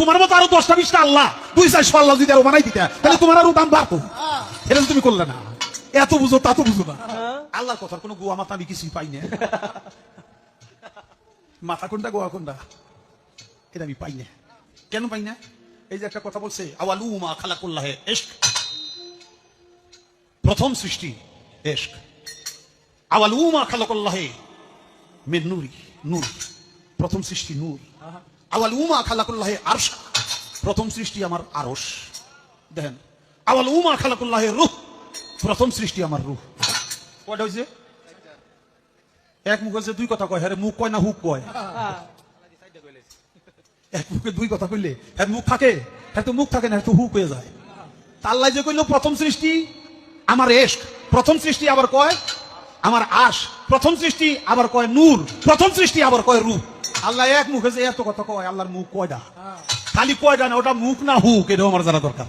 তোমার মতো আরও দশটা বিশটা আল্লাহ। দুই চারশো আল্লাহ যদি আরও বানাই দিতে, তাহলে তোমার আরও দাম বাড়তো। এটা তুমি করলে না, এত বুঝো, তা তো বুঝো না। আল্লাহর কথার কোনো গোয়া মাথা আমি কিছুই পাই না। মাথা কোনটা, গোয়া কোনটা? এটা আমি পাই না। কেন পাই না? এই যে একটা কথা বলছে, আওয়ালু মা খালাকুল্লাহে এশক। প্রথম সৃষ্টি এশক। আওয়ালু মা খালাকুল্লাহে মিন নূরি, নূর। প্রথম সৃষ্টি নূর। আওয়াল উমা খালাকুল্লাহে আরশ। প্রথম সৃষ্টি আমার আরশ। দেখেন, আওয়াল উমা খালাকুল্লাহে রূহ। প্রথম সৃষ্টি আমার রূহ। কয়টা হয়েছে এক মুখ হচ্ছে দুই কথা কয় হ্যাঁ মুখ কয় না হুক কয়? এক মুখে দুই কথা কইলে হ্যাঁ মুখ থাকে হ্যাঁ তো মুখ থাকে না তো হুক হয়ে যায়। তাল্লাই যে কইলো, প্রথম সৃষ্টি আমার এশক প্রথম সৃষ্টি আবার কয়, আমার আশ। প্রথম সৃষ্টি আবার কয় নূর। প্রথম সৃষ্টি আবার কয় রূপ আল্লাহ এক মুখে যে এত কথা কয়, আল্লাহর মুখ কয়দা খালি কয়দা না, ওটা মুখ না হুক, এটাও আমার জানা দরকার।